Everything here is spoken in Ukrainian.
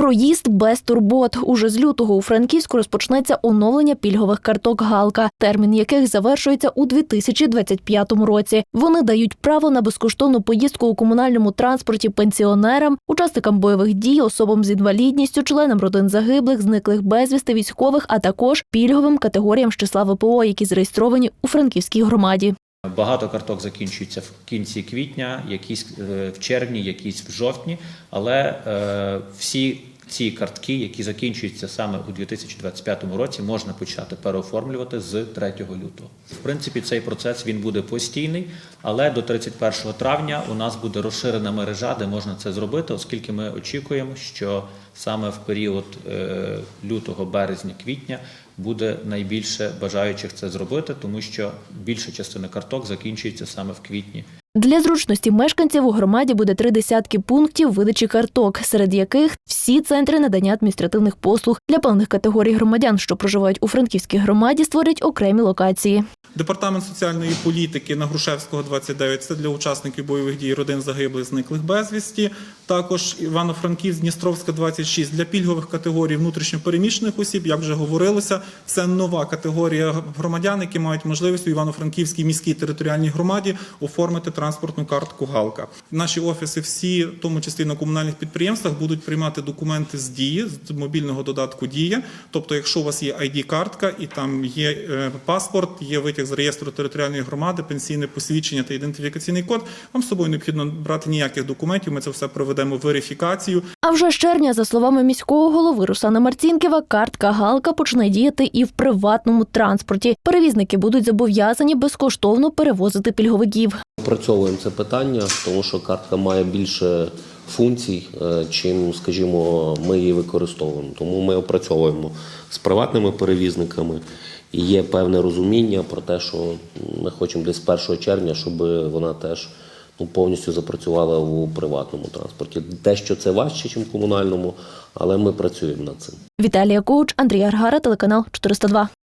Проїзд без турбот. Уже з лютого у Франківську розпочнеться оновлення пільгових карток Галка, термін яких завершується у 2025 році. Вони дають право на безкоштовну поїздку у комунальному транспорті пенсіонерам, учасникам бойових дій, особам з інвалідністю, членам родин загиблих, зниклих безвісти, військових, а також пільговим категоріям з числа ВПО, які зареєстровані у Франківській громаді. Багато карток закінчується в кінці квітня, якісь е, в червні, якісь в жовтні, але е, всі ці картки, які закінчуються саме у 2025 році, можна почати переоформлювати з 3 лютого. В принципі, цей процес він буде постійний, але до 31 травня у нас буде розширена мережа, де можна це зробити, оскільки ми очікуємо, що саме в період е, лютого, березня, квітня буде найбільше бажаючих це зробити, тому що більша частина карток закінчується саме в квітні. Для зручності мешканців у громаді буде три десятки пунктів видачі карток, серед яких всі центри надання адміністративних послуг для певних категорій громадян, що проживають у Франківській громаді, створять окремі локації. Департамент соціальної політики на Грушевського 29 – це для учасників бойових дій родин загиблих зниклих безвісті. Також Івано-Франківськ, Дністровська 26 для пільгових категорій внутрішньопереміщених осіб. Як вже говорилося, це нова категорія громадян, які мають можливість у Івано-Франківській міській територіальній громаді оформити транспортну картку Галка. Наші офіси, всі, в тому числі на комунальних підприємствах, будуть приймати документи з дії з мобільного додатку Дія. Тобто, якщо у вас є id картка і там є е, паспорт, є витяг з реєстру територіальної громади, пенсійне посвідчення та ідентифікаційний код, вам з собою необхідно брати ніяких документів. Ми це все проведемо верифікацію. А вже з червня, за словами міського голови Руслана Марцінківа, картка Галка почне діяти і в приватному транспорті. Перевізники будуть зобов'язані безкоштовно перевозити пільговиків. Опрацьовуємо це питання, тому що картка має більше функцій, е, чим, скажімо, ми її використовуємо. Тому ми опрацьовуємо з приватними перевізниками. І є певне розуміння про те, що ми хочемо десь 1 червня, щоб вона теж ну, повністю запрацювала у приватному транспорті. Дещо це важче, ніж комунальному, але ми працюємо над цим. Віталія Коуч, Андрій Аргара, телеканал 402.